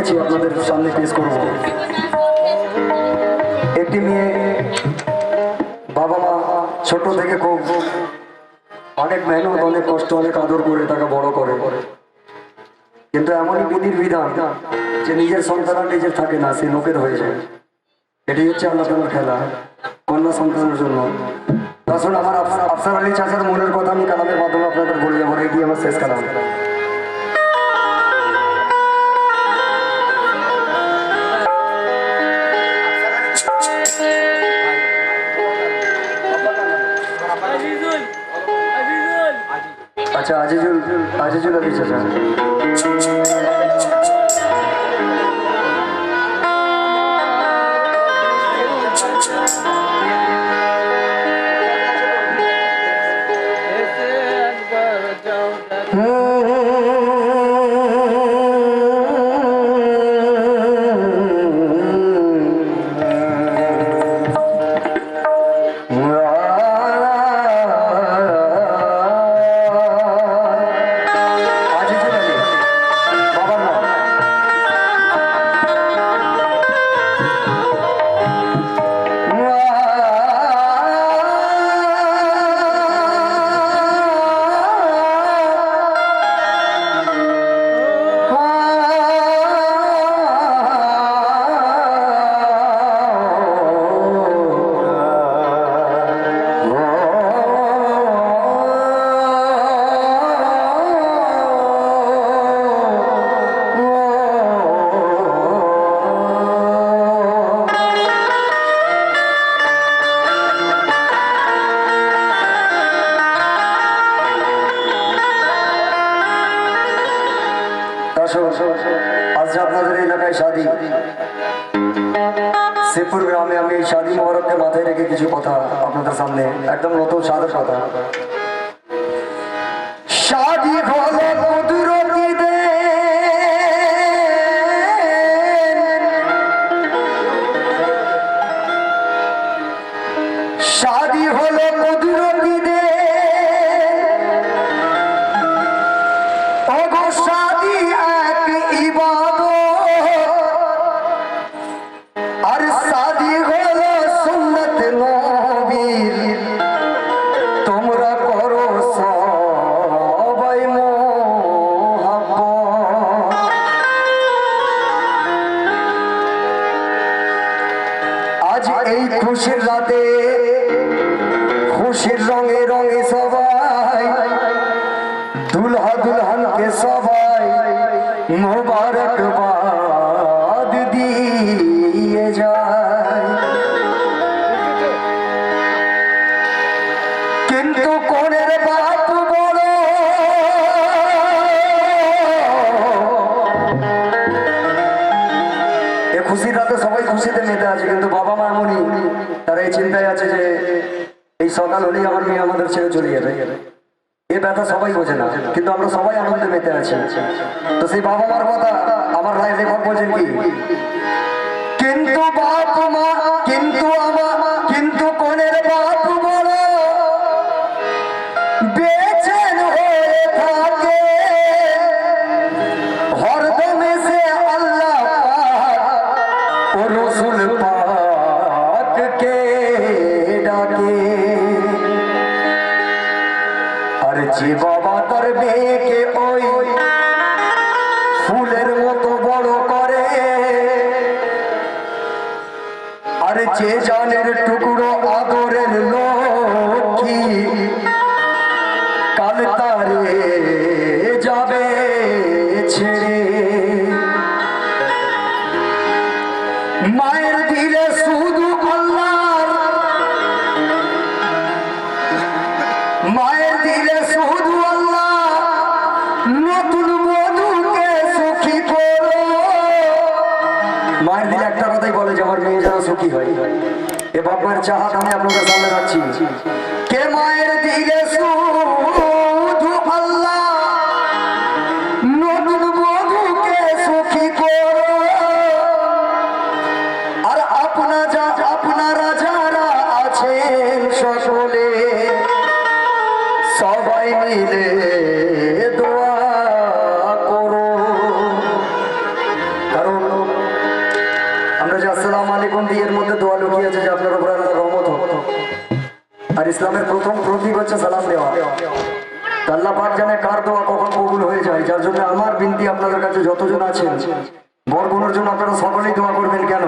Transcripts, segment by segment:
আছি, আপনাদের সামনে পেশ করব। একটি মেয়ে বাবা মা ছোট থেকে খুব অনেক মেহনত, অনেক কষ্ট, অনেক আদর করে তাকে বড় করে। কিন্তু এমনই বিধির বিধান যে নিজের সন্তান নিজের থাকে না, সে লোকের হয়ে যায়। এটি হচ্ছে আল্লাহ তালার খেলা, কন্যা সন্তানের জন্য। আসলে আমার আফসার আলী চাচার মনের কথা আমি কালামের মাধ্যমে আপনাদের বলে যাব এটি আমার শেষ কালাম। আচ্ছা আজিজুল আজিজুল আলী চাচা এই মহরককে মাথায় রেখে কিছু কথা আপনাদের সামনে, একদম নতুন সাদা কথা। শাদি হলো দে শাদি হলো কুদরতি দে রাতে মা তারা এই চিন্তায় আছে যে এই সকাল হলেই আমার মেয়ে আমাদের ছেড়ে চলে যাবে। এ ব্যথা সবাই বোঝে না, কিন্তু আমরা সবাই আনন্দে মেতে আছি। তো সেই বাবা মার কথা আমার রায় লেখক বলছেন কি? কিন্তু বাপ মা কিন্তু আমার মায়ের দিলে শুধু আল্লাহর মায়ের দিলে শুধু নতুন বধুকে সুখী করো। মায়ের দিলে একটা কথাই বলে যে, আমার মেয়ে যেন সুখী হয়। এ বাবার চাহাত আমি আপনাদের সামনে রাখছি। কে মায়ের দিলে যার জন্য আমার বিনতি আপনাদের কাছে যতজন আছেন, বরগুনোর জন্য আপনারা সকলেই দোয়া করবেন কেন?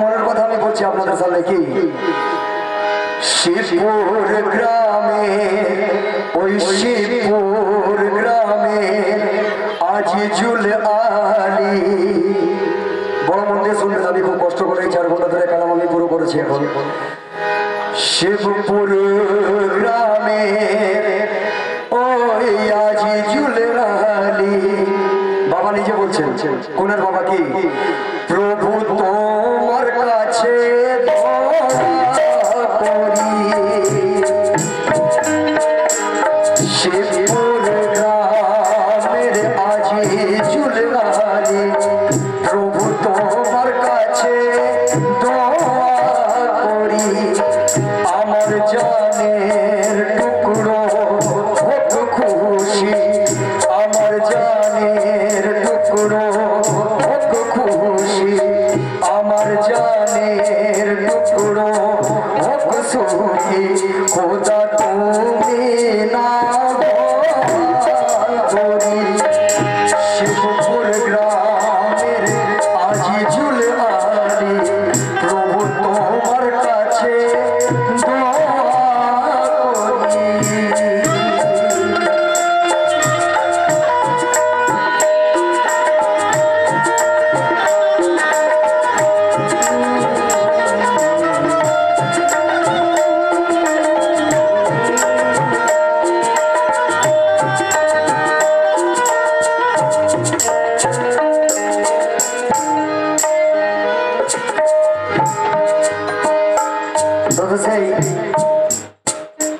মনের কথা আমি সামনে কি? শিবপুর গ্রামে, ওই শিবপুর গ্রামে আজ জুল বড় মন দিয়ে শুনবেন, আমি খুব কষ্ট করে চার ঘণ্টা ধরে কালাম আমি পুরো করেছি এখন। শিবপুর বাবা নিজে বলছেন কোনের বাবা কি? প্রভু তোমার কাছে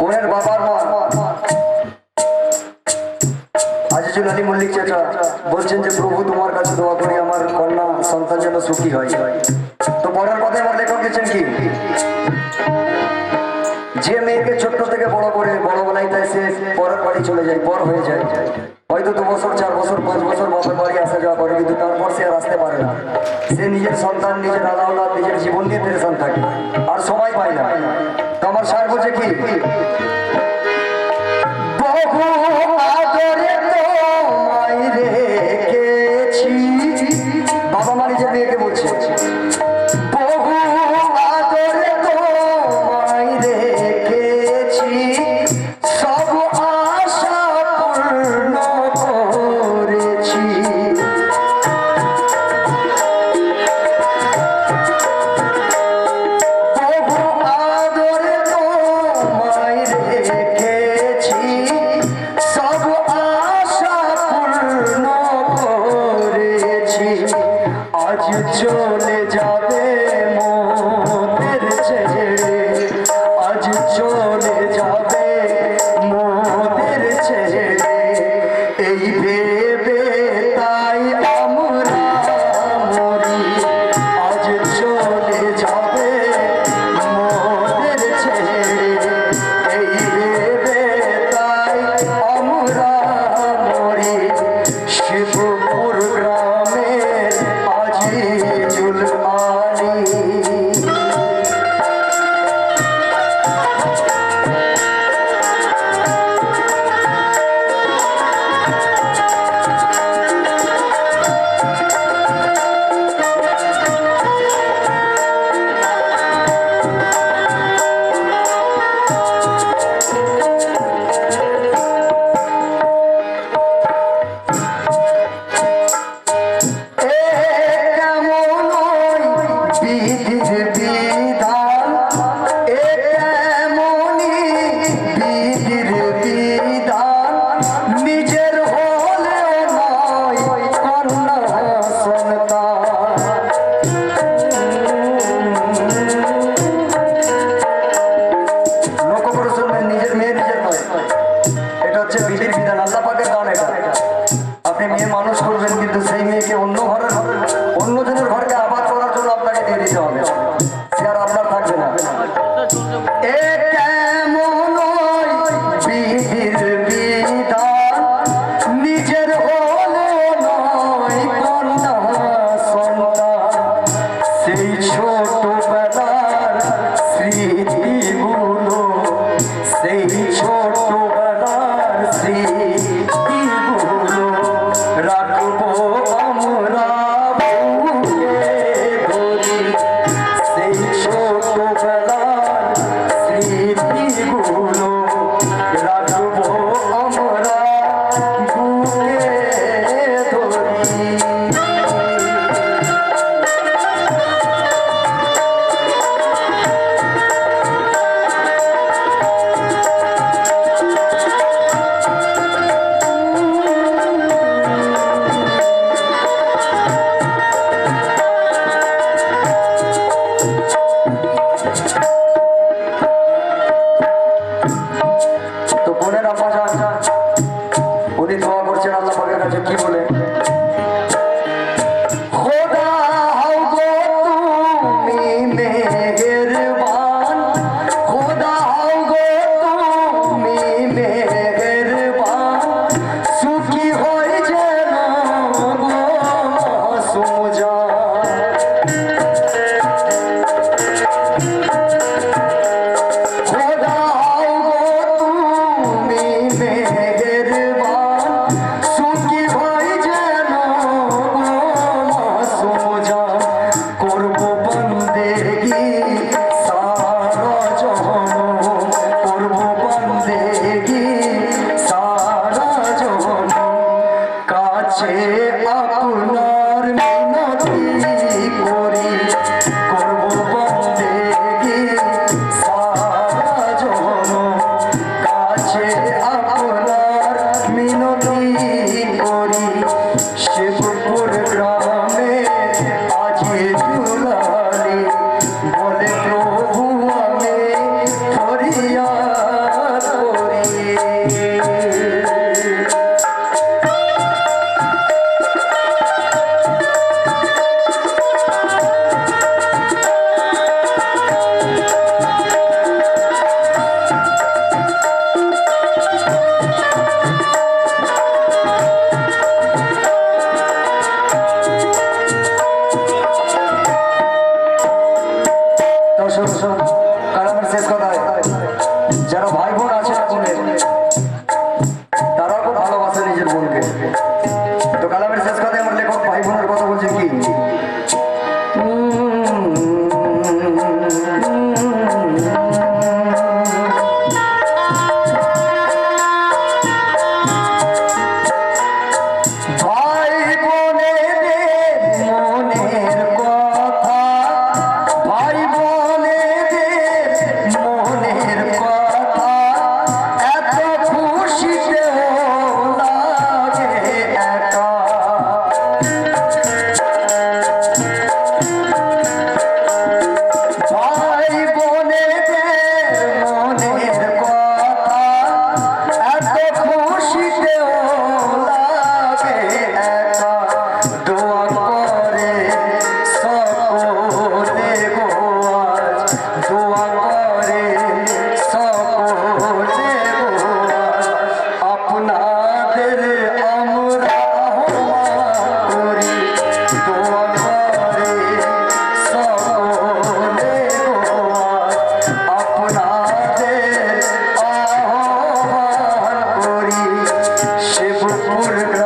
কোনের বাবার মা। আজিজুল আলী মল্লিক চেটা বলছেন যে, প্রভু, তোমার কাছে দোয়া করি, আমার কন্যা সন্তান যেন সুখী হয়। আমার Tô, tô, Lord.